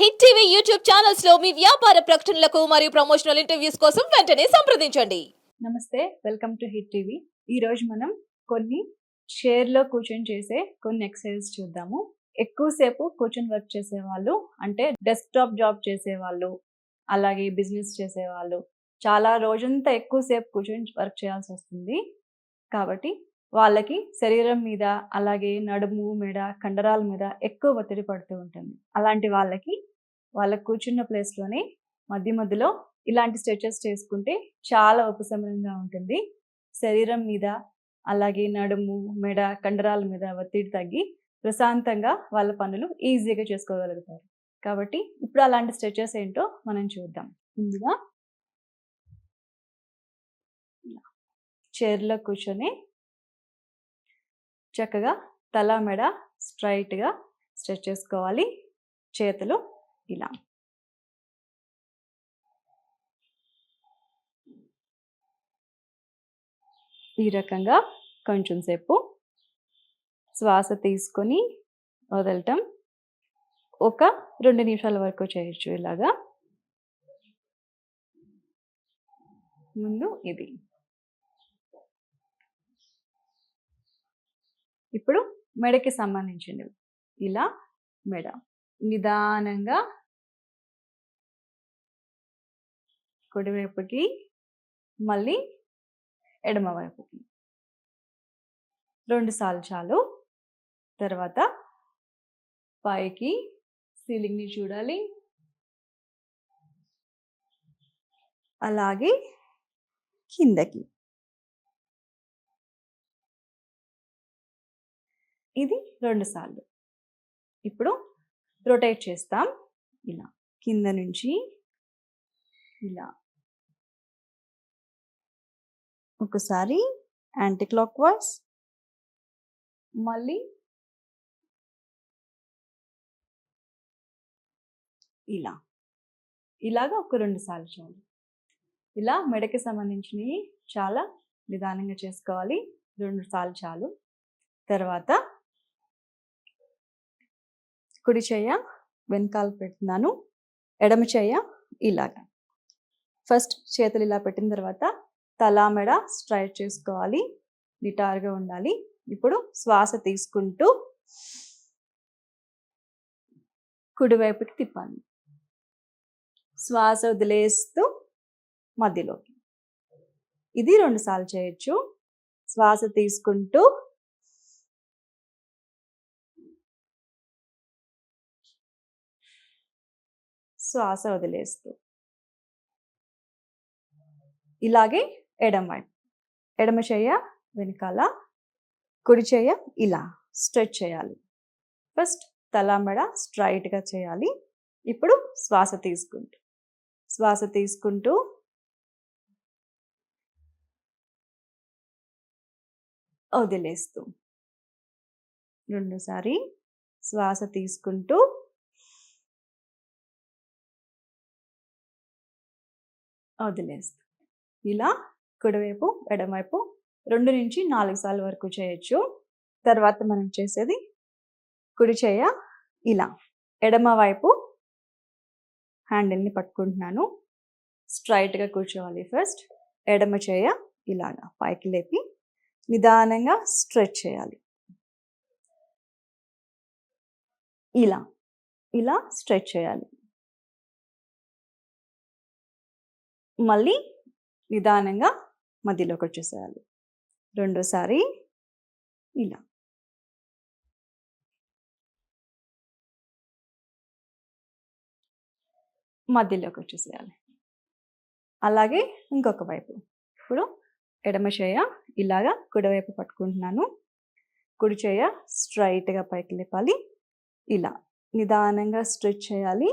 Hit TV YouTube ఛానల్స్లో మీ వ్యాపార ప్రకటనలకు మరియు ప్రమోషనల్ ఇంటర్వ్యూస్ కోసం వెంటనే సంప్రదించండి. నమస్తే వెల్కమ్ టు హిట్ టీవీ. ఈరోజు మనం కొన్ని చైర్లో కూర్చొని చేసే కొన్ని ఎక్సర్సైజ్ చూద్దాము. ఎక్కువసేపు కూర్చొని వర్క్ చేసేవాళ్ళు అంటే డెస్క్టాప్ జాబ్ చేసేవాళ్ళు అలాగే బిజినెస్ చేసేవాళ్ళు చాలా రోజంతా ఎక్కువసేపు కూర్చొని వర్క్ చేయాల్సి వస్తుంది. కాబట్టి వాళ్ళకి శరీరం మీద అలాగే నడుము మెడ కండరాల మీద ఎక్కువ ఒత్తిడి పడుతూ ఉంటుంది. అలాంటి వాళ్ళకి వాళ్ళకు కూర్చున్న ప్లేస్లోనే మధ్య మధ్యలో ఇలాంటి స్ట్రెచెస్ చేసుకుంటే చాలా ఉపశమనంగా ఉంటుంది. శరీరం మీద అలాగే నడుము మెడ కండరాల మీద ఒత్తిడి తగ్గి ప్రశాంతంగా వాళ్ళ పనులు ఈజీగా చేసుకోగలుగుతారు. కాబట్టి ఇప్పుడు అలాంటి స్ట్రెచెస్ ఏంటో మనం చూద్దాం. ముందుగా చైర్లో కూర్చొని చక్కగా తల మెడ స్ట్రైట్గా స్ట్రెచ్ చేసుకోవాలి. చేతులు ఇలా. ఈ రకంగా కొంచెం సేపు శ్వాస తీసుకొని వదలటం. ఒక రెండు నిమిషాల వరకు చేయొచ్చు ఇలాగా. ముందు ఇది. ఇప్పుడు మెడకి సంబంధించింది ఇలా మెడ. నిదానంగా కుడివైపుకి మళ్ళీ ఎడమ వైపుకి. రెండు సార్లు చాలు. తర్వాత పైకి సీలింగ్ని చూడాలి. అలాగే కిందకి. ఇది రెండు సార్లు. ఇప్పుడు రొటేట్ చేస్తాం. ఇలా. కింద నుంచి ఇలా. ఒకసారి యాంటీ క్లాక్ వైజ్ మళ్ళీ ఇలా. ఇలాగా ఒక రెండు సార్లు చాలు ఇలా మెడకి సంబంధించినవి చాలా నిదానంగా చేసుకోవాలి. రెండు సార్లు చాలు. తర్వాత కుడి చెయ్య వెనకాల పెడుతున్నాను. ఎడమ చెయ్య ఇలాగా. ఫస్ట్ చేతులు ఇలా పెట్టిన తర్వాత తల మెడ స్ట్రైట్ చేసుకోవాలి. నిటారుగా ఉండాలి. ఇప్పుడు శ్వాస తీసుకుంటూ కుడివైపుకి తిప్పాలి. శ్వాస వదిలేస్తూ మధ్యలోకి. ఇది రెండు సార్లు చేయొచ్చు. శ్వాస తీసుకుంటూ శ్వాస వదిలేస్తూ. ఇలాగే ఎడమ ఎడమ చేయ వెనకాల కుడి చేయ ఇలా స్ట్రెచ్ చేయాలి. ఫస్ట్ తల మెడ స్ట్రైట్గా చేయాలి. ఇప్పుడు శ్వాస తీసుకుంటూ. శ్వాస తీసుకుంటూ వదిలేస్తూ. రెండోసారి శ్వాస తీసుకుంటూ వదిలేస్తూ. ఇలా కుడివైపు ఎడమవైపు రెండు నుంచి నాలుగు సార్లు వరకు చేయొచ్చు. తర్వాత మనం చేసేది కుడి చేయ ఇలా. ఎడమ వైపు హ్యాండిల్ని పట్టుకుంటున్నాను. స్ట్రైట్గా కూర్చోవాలి ఫస్ట్. ఎడమ చేయ ఇలాగా పైకి లేపి నిదానంగా స్ట్రెచ్ చేయాలి. ఇలా ఇలా స్ట్రెచ్ చేయాలి. మళ్ళీ నిదానంగా మధ్యలోకి వచ్చేసేయాలి రెండోసారి ఇలా. మధ్యలోకి వచ్చేసేయాలి అలాగే ఇంకొక వైపు. ఇప్పుడు ఎడమ చేయ ఇలాగా కుడివైపు పట్టుకుంటున్నాను. కుడి చేయ స్ట్రైట్గా పైకి లేపాలి. ఇలా. నిదానంగా స్ట్రెచ్ చేయాలి.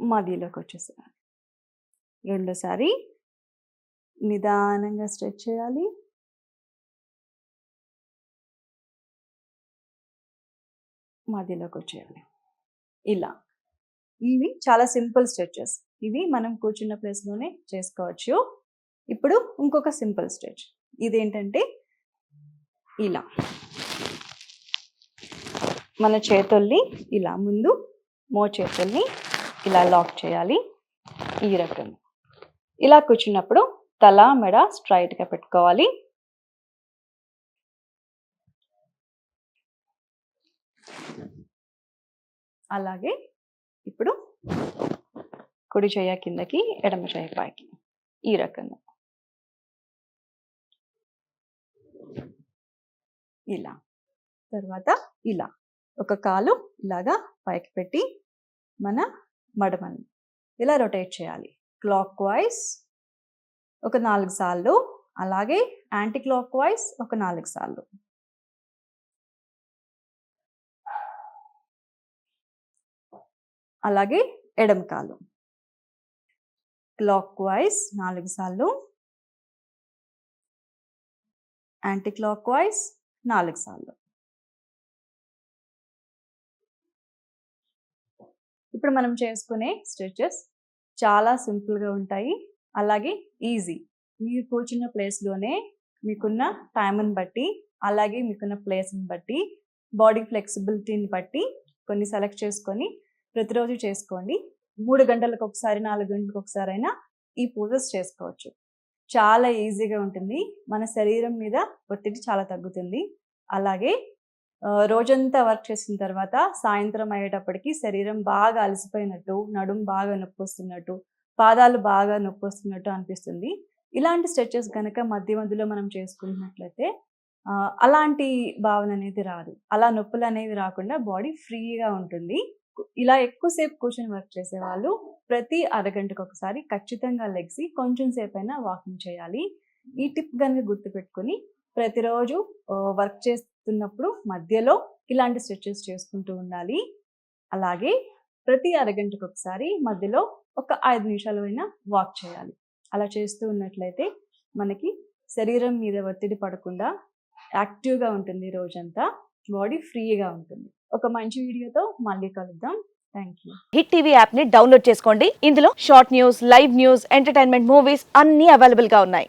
మధ్యలోకి వచ్చేసేయాలి రెండోసారి నిదానంగా స్ట్రెచ్ చేయాలి. మధ్యలోకి వచ్చేయాలి ఇలా. ఇవి చాలా సింపుల్ స్ట్రెచెస్. ఇవి మనం కూర్చున్న ప్లేస్లోనే చేసుకోవచ్చు. ఇప్పుడు ఇంకొక సింపుల్ స్ట్రెచ్. ఇదేంటంటే ఇలా. మన చేతుల్ని ఇలా ముందు మో చేతుల్ని ఇలా లాక్ చేయాలి. ఈ రకంగా. ఇలా కూర్చున్నప్పుడు తల మెడ స్ట్రైట్గా పెట్టుకోవాలి. అలాగే ఇప్పుడు కుడి చేయ కిందకి ఎడమ చేయ పైకి ఈ రకంగా. ఇలా. తర్వాత ఇలా. ఒక కాలు ఇలాగా పైకి పెట్టి మన మడమని. ఇలా రొటేట్ చేయాలి. క్లాక్ వైజ్ ఒక నాలుగు సార్లు అలాగే యాంటీ క్లాక్ వైజ్ ఒక నాలుగు సార్లు. అలాగే ఎడమ కాలు. క్లాక్ వైజ్ నాలుగు సార్లు యాంటీ క్లాక్ వైజ్ నాలుగు సార్లు. ఇప్పుడు మనం చేసుకునే స్ట్రెచెస్ చాలా సింపుల్గా ఉంటాయి. అలాగే ఈజీ. మీరు కూర్చున్న ప్లేస్లోనే మీకున్న టైంని బట్టి అలాగే మీకున్న ప్లేస్ని బట్టి బాడీ ఫ్లెక్సిబిలిటీని బట్టి కొన్ని సెలెక్ట్ చేసుకొని ప్రతిరోజు చేసుకోండి. మూడు గంటలకు ఒకసారి నాలుగు గంటలకు ఒకసారి అయినా ఈ పూజస్ చేసుకోవచ్చు. చాలా ఈజీగా ఉంటుంది. మన శరీరం మీద ఒత్తిడి చాలా తగ్గుతుంది. అలాగే రోజంతా వర్క్ చేసిన తర్వాత సాయంత్రం అయ్యేటప్పటికి శరీరం బాగా అలసిపోయినట్టు నడుం బాగా నొప్పి వస్తున్నట్టు పాదాలు బాగా నొప్పి వస్తున్నట్టు అనిపిస్తుంది. ఇలాంటి స్ట్రెచెస్ కనుక మధ్య మధ్యలో మనం చేసుకుంటున్నట్లయితే అలాంటి భావన అనేది రాదు. అలా నొప్పులు అనేవి రాకుండా బాడీ ఫ్రీగా ఉంటుంది. ఇలా ఎక్కువసేపు కూర్చొని వర్క్ చేసే వాళ్ళు ప్రతి అరగంటకు ఒకసారి ఖచ్చితంగా లెగ్సి కొంచెం సేపు అయినా వాకింగ్ చేయాలి. ఈ టిప్ కనుక గుర్తుపెట్టుకుని ప్రతిరోజు వర్క్ చేస్తున్నప్పుడు మధ్యలో ఇలాంటి స్ట్రెచెస్ చేసుకుంటూ ఉండాలి. అలాగే ప్రతి అరగంటకు ఒకసారి మధ్యలో ఒక ఐదు నిమిషాలు అయినా వాక్ చేయాలి. అలా చేస్తూ ఉన్నట్లయితే మనకి శరీరం మీద ఒత్తిడి పడకుండా యాక్టివ్గా ఉంటుంది రోజంతా. బాడీ ఫ్రీగా ఉంటుంది. ఒక మంచి వీడియోతో మళ్ళీ కలుద్దాం. Thank you. హిట్ టీవీ యాప్ని డౌన్లోడ్ చేసుకోండి. ఇందులో short news live news entertainment movies అన్ని అవైలబుల్గా ఉన్నాయి.